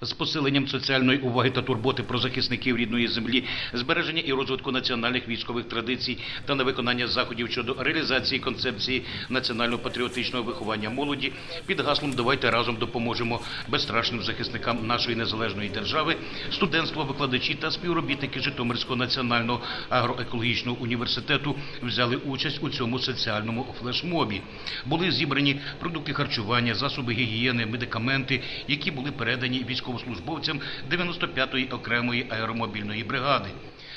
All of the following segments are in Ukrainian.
з посиленням соціальної уваги та турботи про захисників рідної землі, збереження і розвитку національних військових традицій та на виконання заходів щодо реалізації концепції національно-патріотичного виховання молоді під гаслом Давайте разом допоможемо безстрашним захисникам нашої незалежної держави. Студентство, викладачі та співробітники Житомирського національного агроекологічного університету взяли участь у цьому соціальному флешмобі. Були зібрані продукти харчування, засоби гігієни, медикаменти, які були передані військовослужбовцям 95-ї окремої аеромобільної бригади.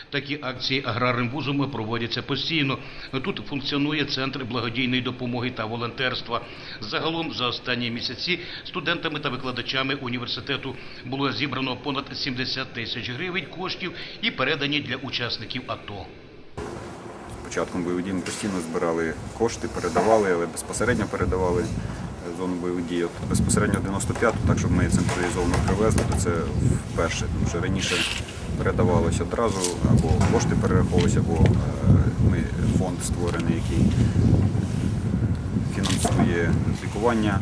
Такі акції аграрним вузом проводяться постійно. Тут функціонує центр благодійної допомоги та волонтерства. Загалом за останні місяці студентами та викладачами університету було зібрано понад 70 тисяч гривень коштів і передані для учасників АТО. Початком бойових дій ми постійно збирали кошти, передавали, але безпосередньо передавали зону бойових дій. Безпосередньо 95-ту, так щоб ми її централізовано привезли, то це вперше. Тому що раніше передавалося одразу, або кошти перераховувалися, або е, ми фонд створений, який фінансує лікування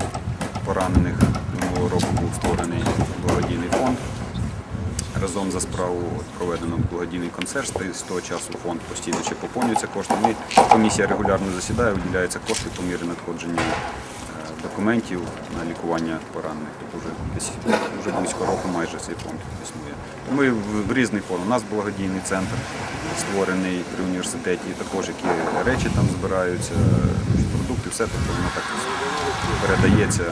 поранених. Минулого року був створений благодійний фонд. Разом за справу проведено благодійний концерт. З того часу фонд постійно ще поповнюється коштами. Комісія регулярно засідає, виділяються кошти по мірі надходження документів на лікування поранених. Тобто вже вже близько року майже цей фонд існує. Ми в, в різний фонд. У нас благодійний центр створений при університеті, також які речі там збираються, продукти, все тобто воно так передається